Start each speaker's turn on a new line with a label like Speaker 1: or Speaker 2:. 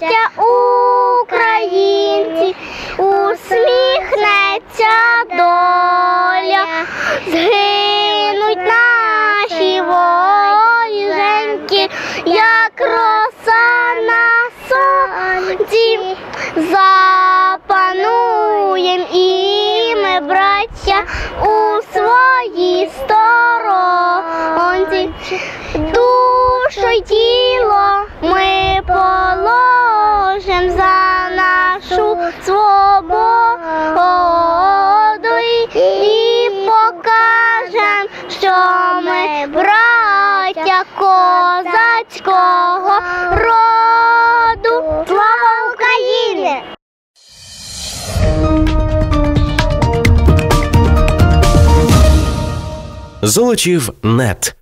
Speaker 1: браття українці, усміхнеться доля, згинуть наші воїнки, як роса на сонці. Запануєм і ми, браття, у своїй сторонці. Душу й тіло ми. Свободу і покажем, що ми браття козацького роду. Слава Україні!
Speaker 2: Золочів нет.